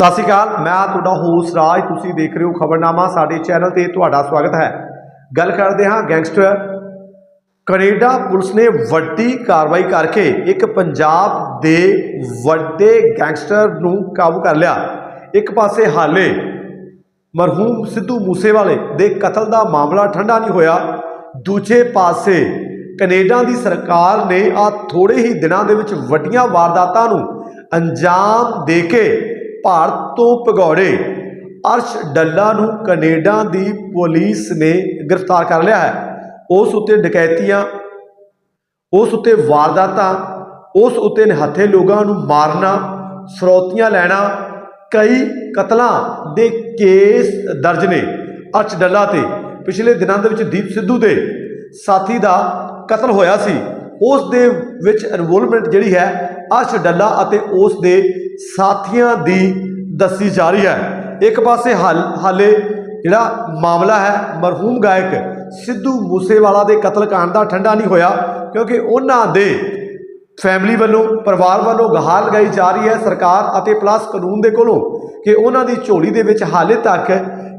ਸਤਿ ਸ਼੍ਰੀ ਅਕਾਲ, ਮੈਂ ਤੁਹਾਡਾ ਹੋਸਟ ਰਾਜ, ਤੁਸੀਂ ਦੇਖ ਰਹੇ ਹੋ ਖਬਰਨਾਮਾ, ਸਾਡੇ ਚੈਨਲ ਤੇ ਤੁਹਾਡਾ ਸਵਾਗਤ ਹੈ। ਗੱਲ ਕਰਦੇ ਹਾਂ ਗੈਂਗਸਟਰ ਕੈਨੇਡਾ ਪੁਲਿਸ ਨੇ ਵੱਡੀ ਕਾਰਵਾਈ ਕਰਕੇ ਇੱਕ ਪੰਜਾਬ ਦੇ ਵੱਡੇ ਗੈਂਗਸਟਰ ਨੂੰ ਕਾਬੂ ਕਰ ਲਿਆ। ਇੱਕ ਪਾਸੇ ਹਾਲੇ ਮਰਹੂਮ ਸਿੱਧੂ ਮੂਸੇਵਾਲੇ ਦੇ ਕਤਲ ਦਾ ਮਾਮਲਾ ਠੰਡਾ ਨਹੀਂ ਹੋਇਆ, ਦੂਜੇ ਪਾਸੇ ਕੈਨੇਡਾ ਦੀ ਸਰਕਾਰ ਨੇ ਆ ਥੋੜੇ ਹੀ ਦਿਨਾਂ ਦੇ ਵਿੱਚ ਵੱਡੀਆਂ ਵਾਰਦਾਤਾਂ ਨੂੰ ਅੰਜਾਮ ਦੇ ਕੇ ਭਾਰਤ ਤੋਂ ਭਗੌੜੇ। ਅਰਸ਼ ਡੱਲਾ ਨੂੰ ਕੈਨੇਡਾ ਦੀ ਪੁਲਿਸ ਨੇ ਗ੍ਰਿਫਤਾਰ ਕਰ ਲਿਆ ਹੈ। ਉਸ ਉੱਤੇ ਡਕੈਤੀਆਂ, ਉਸ ਉੱਤੇ ਵਾਰਦਾਤਾਂ, ਉਸ ਉੱਤੇ ਨਿਹੱਥੇ ਲੋਕਾਂ ਨੂੰ ਮਾਰਨਾ ਸਰੋਤੀਆਂ ਲੈਣਾ, ਕਈ ਕਤਲਾਂ ਦੇ ਕੇਸ ਦਰਜ ਨੇ। ਅਰਸ਼ ਡੱਲਾ ਤੇ ਪਿਛਲੇ ਦਿਨਾਂ ਦੇ ਵਿੱਚ ਦੀਪ ਸਿੱਧੂ ਦੇ ਸਾਥੀ ਦਾ ਕਤਲ ਹੋਇਆ ਸੀ। ਉਸ ਦੇ ਵਿੱਚ ਇਨਵੋਲਵਮੈਂਟ ਜਿਹੜੀ ਹੈ ਅਰਸ਼ ਡੱਲਾ ਅਤੇ ਉਸ ਦੇ ਸਾਥੀਆਂ ਦੀ ਦੱਸੀ ਜਾ ਰਹੀ ਹੈ। ਇੱਕ ਪਾਸੇ ਹਾਲ- ਹਾਲੇ ਜਿਹੜਾ ਮਾਮਲਾ ਹੈ, ਮਰਹੂਮ ਗਾਇਕ ਸਿੱਧੂ ਮੂਸੇਵਾਲਾ ਦੇ ਕਤਲकांड ਦਾ ਠੰਡਾ ਨਹੀਂ ਹੋਇਆ, ਕਿਉਂਕਿ ਉਹਨਾਂ ਦੇ ਫੈਮਿਲੀ ਵੱਲੋਂ, ਪਰਿਵਾਰ ਵੱਲੋਂ ਗਹਾਰ ਲਗਾਈ ਜਾ ਰਹੀ ਹੈ ਸਰਕਾਰ ਅਤੇ ਪਲੱਸ ਕਾਨੂੰਨ ਦੇ ਕੋਲੋਂ ਕਿ ਉਹਨਾਂ ਦੀ ਝੋਲੀ ਦੇ ਵਿੱਚ ਹਾਲੇ ਤੱਕ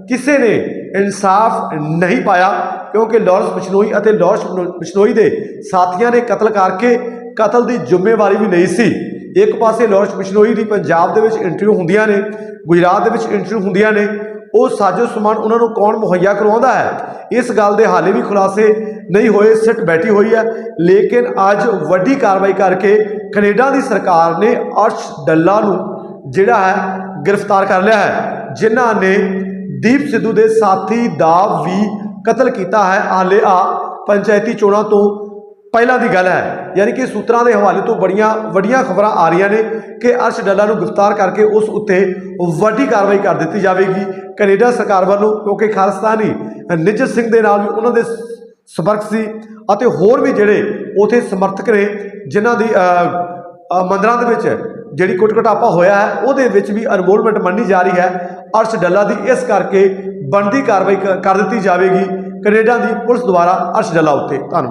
ਕਿਸੇ ਨੇ ਇਨਸਾਫ ਨਹੀਂ ਪਾਇਆ, ਕਿਉਂਕਿ ਲਾਰੈਂਸ ਬਿਸ਼ਨੋਈ ਅਤੇ ਲਾਰੈਂਸ ਬਿਸ਼ਨੋਈ ਦੇ ਸਾਥੀਆਂ ਨੇ ਕਤਲ ਕਰਕੇ ਕਤਲ ਦੀ ਜ਼ਿੰਮੇਵਾਰੀ ਵੀ ਨਹੀਂ ਸੀ। ਇੱਕ ਪਾਸੇ ਲਾਰੈਂਸ ਬਿਸ਼ਨੋਈ ਦੀ ਪੰਜਾਬ ਦੇ ਵਿੱਚ ਇੰਟਰਵਿਊ ਹੁੰਦੀਆਂ ਨੇ, ਗੁਜਰਾਤ ਦੇ ਵਿੱਚ ਇੰਟਰਵਿਊ ਹੁੰਦੀਆਂ ਨੇ, ਉਹ ਸਾਜੋ ਸਮਾਨ ਉਹਨਾਂ ਨੂੰ ਕੌਣ ਮੁਹੱਈਆ ਕਰਵਾਉਂਦਾ ਹੈ? ਇਸ ਗੱਲ ਦੇ ਹਾਲੇ ਵੀ ਖੁਲਾਸੇ ਨਹੀਂ ਹੋਏ ਸਿੱਟ ਬੈਠੀ ਹੋਈ ਹੈ। ਲੇਕਿਨ ਅੱਜ ਵੱਡੀ ਕਾਰਵਾਈ ਕਰਕੇ ਕੈਨੇਡਾ ਦੀ ਸਰਕਾਰ ਨੇ ਅਰਸ਼ ਡੱਲਾ ਨੂੰ ਜਿਹੜਾ ਹੈ, ਗ੍ਰਿਫਤਾਰ ਕਰ ਲਿਆ ਹੈ, ਜਿਨ੍ਹਾਂ ਨੇ ਦੀਪ ਸਿੱਧੂ ਦੇ ਸਾਥੀ ਦਾ ਵੀ ਕਤਲ ਕੀਤਾ ਹੈ। ਹਾਲੇ ਆ ਪੰਚਾਇਤੀ ਚੋਣਾਂ ਤੋਂ ਪਹਿਲਾਂ ਦੀ ਗੱਲ ਹੈ, ਯਾਨੀ ਕਿ ਸੂਤਰਾਂ ਦੇ ਹਵਾਲੇ ਤੋਂ ਬੜੀਆਂ ਵੱਡੀਆਂ ਖਬਰਾਂ ਆ ਰਹੀਆਂ ਨੇ ਕਿ ਅਰਸ਼ ਡੱਲਾ ਨੂੰ ਗ੍ਰਿਫਤਾਰ ਕਰਕੇ ਉਸ ਉੱਤੇ ਵੱਡੀ ਕਾਰਵਾਈ ਕਰ ਦਿੱਤੀ ਜਾਵੇਗੀ। ਕੈਨੇਡਾ ਸਰਕਾਰ ਵੱਲੋਂ, ਕਿਉਂਕਿ ਖਾਲਿਸਤਾਨੀ ਨਿਜਤ ਸਿੰਘ ਦੇ ਨਾਲ ਵੀ ਉਹਨਾਂ ਦੇ ਸੰਪਰਕ ਸੀ ਅਤੇ ਹੋਰ ਵੀ ਜਿਹੜੇ ਉਥੇ ਸਮਰਥਕ ਨੇ, ਜਿਨ੍ਹਾਂ ਦੀ ਮੰਦਰਾਂ ਦੇ ਵਿੱਚ ਜਿਹੜੀ ਕੁੱਟ ਹੋਇਆ ਹੈ, ਉਹਦੇ ਵਿੱਚ ਵੀ ਇਨਵੋਲਵਮੈਂਟ ਮੰਨੀ ਜਾ ਰਹੀ ਹੈ। ਅਰਸ਼ ਡੱਲਾ ਦੀ ਇਸ ਕਰਕੇ ਬਣਦੀ ਕਾਰਵਾਈ ਕ- ਕਰ ਦਿੱਤੀ ਜਾਵੇਗੀ। ਕੈਨੇਡਾ ਦੀ ਪੁਲਿਸ ਦੁਆਰਾ ਅਰਸ਼ ਡੱਲਾ ਉੱਤੇ ਧੰਨਵਾਦ।